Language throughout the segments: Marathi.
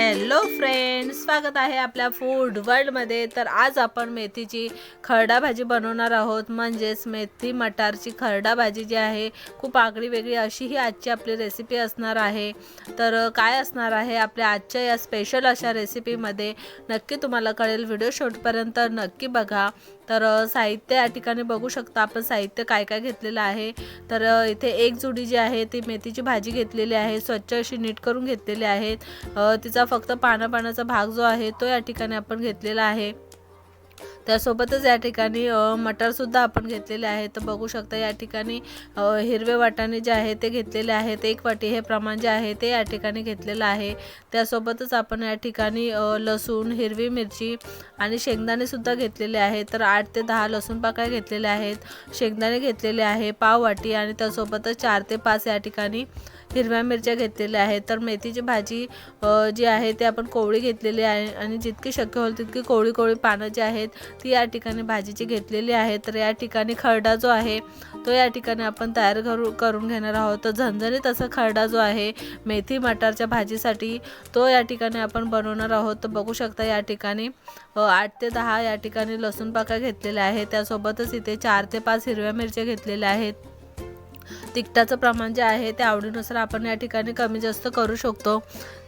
हॅलो फ्रेंड्स स्वागत आहे आपल्या फूड वर्ल्डमध्ये तर आज आपण मेथीची खरडा भाजी बनवणार आहोत. म्हणजेच मेथी मटारची खरडा भाजी जी आहे खूप आगळी वेगळी अशी ही आजची आपली रेसिपी असणार आहे. तर काय असणार आहे आपल्या आजच्या या स्पेशल अशा रेसिपीमध्ये नक्की तुम्हाला कळेल. व्हिडिओ शेवटपर्यंत नक्की बघा. तर साहित्य या ठिकाणी बघू शकता आपण साहित्य काय काय घेतलेलं आहे. तर इथे एक जुडी जी आहे ती मेथीची भाजी घेतलेली आहे. स्वच्छ अशी नीट करून घेतलेली आहेत. तिचा फक्त पानापानाचा भाग जो आहे तो या ठिकाणी आपण घेतलेला आहे. त्यासोबतच या ठिकाणी मटारसुद्धा आपण घेतलेले आहे. तर बघू शकता या ठिकाणी हिरवे वाटाणे जे आहे ते घेतलेले आहेत. एक वाटी हे प्रमाण जे आहे ते या ठिकाणी घेतलेलं आहे. त्यासोबतच आपण या ठिकाणी लसूण हिरवी मिरची आणि शेंगदाणेसुद्धा घेतलेले आहे. तर आठ ते दहा लसूण पाकळ्या घेतलेल्या आहेत. शेंगदाणे घेतलेले आहे पाव वाटी आणि त्यासोबतच चार ते पाच या ठिकाणी हिरव्या मिरच्या घेतलेल्या आहेत. तर मेथीची भाजी जी आहे ती आपण कोवळी घेतलेली आहे आणि जितकी शक्य होईल तितकी कोवळी कोवळी पानं जी आहेत ती या ठिकाणी भाजीची घेतलेली आहे तर या ठिकाणी खरडा जो आहे तो या ठिकाणी आपण तयार करू करून घेणार आहोत. तर झणझणीत असा खरडा जो आहे मेथी मटारच्या भाजीसाठी तो या ठिकाणी आपण बनवणार आहोत. तर बघू शकता या ठिकाणी आठ ते दहा या ठिकाणी लसूण पाका घेतलेल्या आहेत. त्यासोबतच इथे चार ते पाच हिरव्या मिरच्या घेतलेल्या आहेत. तिखटाचं प्रमाण जे आहे ते आवडीनुसार आपण या ठिकाणी कमी जास्त करू शकतो.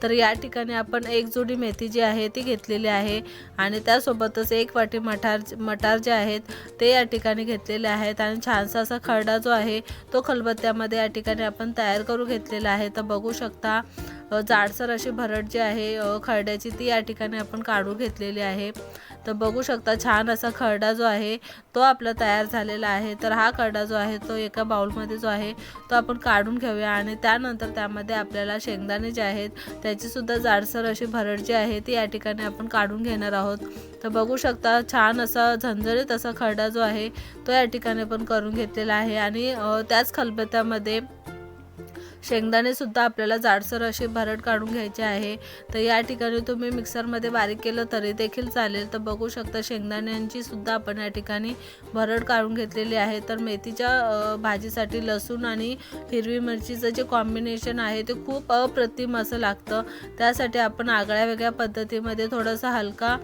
तर या ठिकाणी आपण एक जोडी मेथी जी आहे ती घेतलेली आहे आणि त्यासोबतच एक वाटी मठार मटार जे आहेत ते या ठिकाणी घेतलेले आहेत आणि छानसा असा खरडा जो आहे तो खलबत्त्यामध्ये या ठिकाणी आपण तयार करून घेतलेला आहे. तर बघू शकता जाडसर अशी भरड जी आहे खरड्याची ती या ठिकाणी आपण काढून घेतलेली आहे. तर बघू शकता छान असा खरडा जो आहे तो आपला तयार झालेला आहे. तर हा खरडा जो आहे तो एका बाउलमध्ये जो आहे तो आपण काढून घेऊया आणि त्यानंतर त्यामध्ये आपल्याला शेंगदाणे जे आहेत त्याचीसुद्धा जाडसर अशी भरड जी आहे ती या ठिकाणी आपण काढून घेणार आहोत. तर बघू शकता छान असा झणझणीत असा खरडा जो आहे तो या ठिकाणी पण करून घेतलेला आहे. आणि त्याच खलबत्त्यामध्ये शेंगदाणे सुद्धा आपल्याला जाडसर अशी भरड काढून घ्यायची आहे. तर या ठिकाणी तुम्ही मिक्सरमध्ये बारीक केलं तरी देखील चालेल. तर बघू शकता शेंगदाण्यांची सुद्धा आपण या ठिकाणी भरड काढून घेतलेली आहे. तर मेथीच्या भाजीसाठी लसूण आणि हिरवी मिरचीचं जे कॉम्बिनेशन आहे ते खूप अप्रतिम असं लागतं. त्यासाठी आपण आगळ्या वेगळ्या पद्धतीमध्ये थोडासा हलका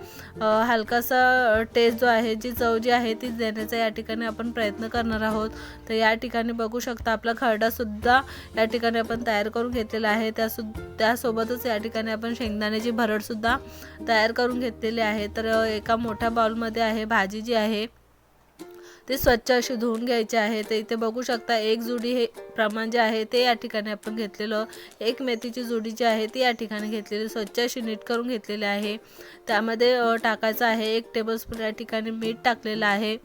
हलकासा टेस्ट जो आहे जी चव जी आहे ती देण्याचा या ठिकाणी आपण प्रयत्न करणार आहोत. तर या ठिकाणी बघू शकता आपला खरडासुद्धा या ठिकाणी आपण तयार करून घेतलेला आहे. त्यासु त्यासोबतच या ठिकाणी आपण शेंगदाण्याची भरडसुद्धा तयार करून घेतलेली आहे. तर एका मोठ्या बाउलमध्ये आहे भाजी जी आहे ते स्वच्छ अशी धुवून घ्यायचे आहे. ते इथे बघू शकता एक जुडी हे प्रमाण जे आहे ते या ठिकाणी आपण घेतलेलं एक मेथीची जुडी जी आहे ती या ठिकाणी घेतलेली स्वच्छ अशी नीट करून घेतलेली आहे. त्यामध्ये टाकायचं आहे एक टेबलस्पून या ठिकाणी मीठ टाकलेलं आहे.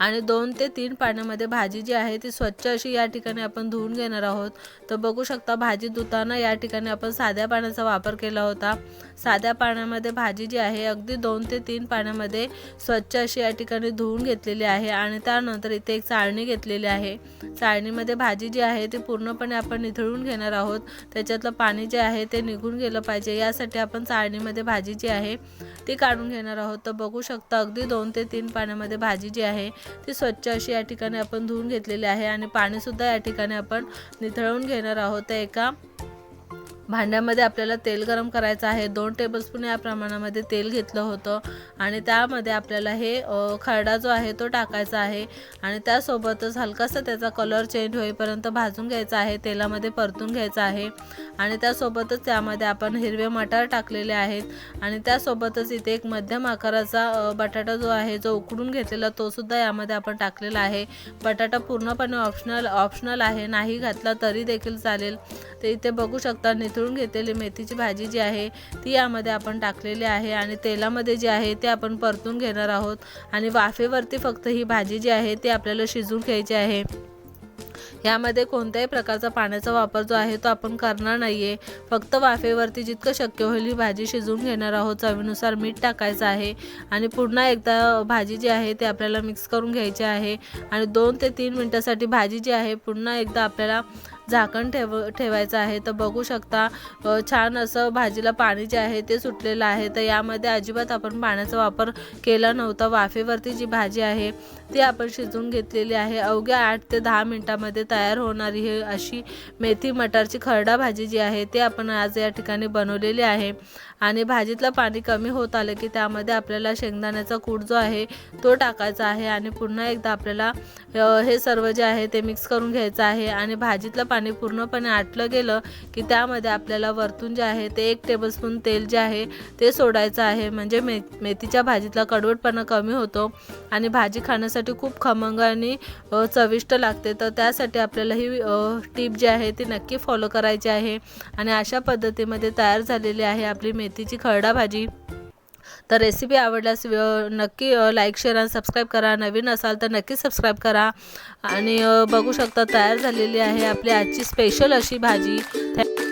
आणि दोन ते तीन पाण्यामध्ये भाजी जी आहे ती स्वच्छ अशी या ठिकाणी आपण धुवून घेणार आहोत. तर बघू शकता भाजी धुताना या ठिकाणी आपण साध्या पाण्याचा वापर केला होता. साध्या पाण्यामध्ये भाजी जी आहे अगदी दोन ते तीन पाण्यामध्ये स्वच्छ अशी या ठिकाणी धुवून घेतलेली आहे आणि त्यानंतर इथे एक चाळणी घेतलेली आहे. चाळणीमध्ये भाजी जी आहे ती पूर्णपणे आपण निथळून घेणार आहोत. त्याच्यातलं पाणी जे आहे ते निघून गेलं पाहिजे. यासाठी आपण चाळणीमध्ये भाजी जी आहे ती काढून घेणार आहोत. तर बघू शकता अगदी दोन ते तीन पाण्यामध्ये भाजी जी आहे ती स्वच्छ अशी या ठिकाणी आपण धुवून घेतलेली आहे आणि पाणीसुद्धा या ठिकाणी आपण निथळून घेणार आहोत. एका भांड्यामध्ये आपल्याला तेल गरम करायचं आहे. दोन टेबलस्पून या प्रमाणामध्ये तेल घेतलं होतं. आणि त्यामध्ये आपल्याला हे खरडा जो आहे तो टाकायचा आहे. आणि त्यासोबतच हलकासा त्याचा कलर चेंज होईपर्यंत भाजून घ्यायचा आहे. तेलामध्ये परतून घ्यायचा आहे. आणि त्यासोबतच त्यामध्ये आपण हिरवे मटार टाकलेले आहेत. आणि त्यासोबतच इथे एक मध्यम आकाराचा बटाटा जो आहे जो उकडून घेतलेला तोसुद्धा यामध्ये आपण टाकलेला आहे. बटाटा पूर्णपणे ऑप्शनल ऑप्शनल आहे. नाही घातला तरी देखील चालेल. ते इथे बघू शकता निथळून घेतलेली मेथीची भाजी जी आहे ती यामध्ये आपण टाकलेली आहे आणि तेलामध्ये जे आहे ते आपण परतून घेणार आहोत. आणि वाफेवरती फक्त ही भाजी जी आहे ती आपल्याला शिजवून घ्यायची आहे. यामध्ये कोणत्याही प्रकारचा पाण्याचा वापर जो आहे तो आपण करणार नाही आहे फक्त वाफेवरती जितकं शक्य होईल ही भाजी शिजवून घेणार आहोत. चवीनुसार मीठ टाकायचं आहे आणि पुन्हा एकदा भाजी जी आहे ती आपल्याला मिक्स करून घ्यायची आहे. आणि दोन ते तीन मिनटासाठी भाजी जी आहे पुन्हा एकदा आपल्याला झाकण ठेव ठेवायचं आहे. तर बघू शकता छान असं भाजीला पाणी जे आहे ते सुटलेलं आहे. तर यामध्ये अजिबात आपण पाण्याचा वापर केला नव्हता. वाफेवरती जी भाजी आहे ती आपण शिजवून घेतलेली आहे. अवघ्या आठ ते दहा मिनटामध्ये तयार होणारी ही अशी मेथी मटारची खरडा भाजी जी आहे ती आपण आज या ठिकाणी बनवलेली आहे. आणि भाजीतलं पाणी कमी होत आलं की त्यामध्ये आपल्याला शेंगदाण्याचा कूट जो आहे तो टाकायचा आहे. आणि पुन्हा एकदा आपल्याला हे सर्व जे आहे ते मिक्स करून घ्यायचं आहे. आणि भाजीतलं पाणी पूर्णपणे आटलं गेलं की त्यामध्ये आपल्याला वरतून जे आहे ते एक टेबलस्पून तेल जे आहे ते सोडायचं आहे. म्हणजे मे मेथीच्या भाजीतला कडवटपणा कमी होतो आणि भाजी खाण्यासाठी खूप खमंग आणि चविष्ट लागते. तर त्यासाठी आपल्याला ही टीप जी आहे ती नक्की फॉलो करायची आहे. आणि अशा पद्धतीमध्ये तयार झालेली आहे आपली मेथीची खरडा भाजी. तर रेसिपी आवडल्यास नक्की लाईक शेअर आणि सबस्क्राईब करा. नवीन असाल तर नक्की सबस्क्राईब करा. आणि बघू शकता तयार झालेली आहे आपली आजची स्पेशल अशी भाजी. थॅ-